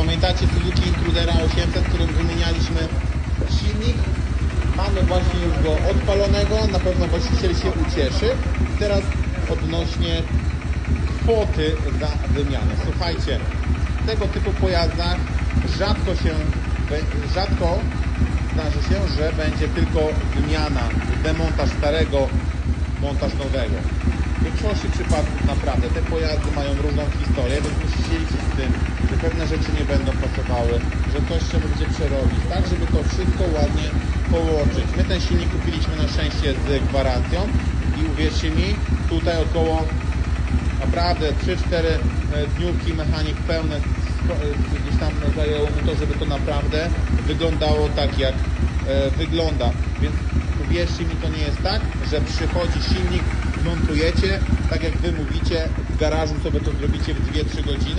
Pamiętacie Suzuki Intrudera 800, którym wymienialiśmy silnik? Mamy właśnie już go odpalonego, na pewno właściciel się ucieszy. Teraz odnośnie kwoty za wymianę. Słuchajcie, w tego typu pojazdach rzadko się, rzadko zdarzy się, że będzie tylko wymiana, demontaż starego, montaż nowego. W większości przypadków naprawdę te pojazdy mają różną historię, więc musicie liczyć z tym, pewne rzeczy nie będą pasowały, że coś trzeba będzie przerobić, tak żeby to wszystko ładnie połączyć. My ten silnik kupiliśmy na szczęście z gwarancją i uwierzcie mi, tutaj około naprawdę 3-4 dniówki mechanik pełne e, gdzieś tam zajęło mu to, żeby to naprawdę wyglądało tak jak e, wygląda. Więc uwierzcie mi, to nie jest tak, że przychodzi silnik, montujecie, tak jak wy mówicie, w garażu sobie to zrobicie w 2-3 godziny.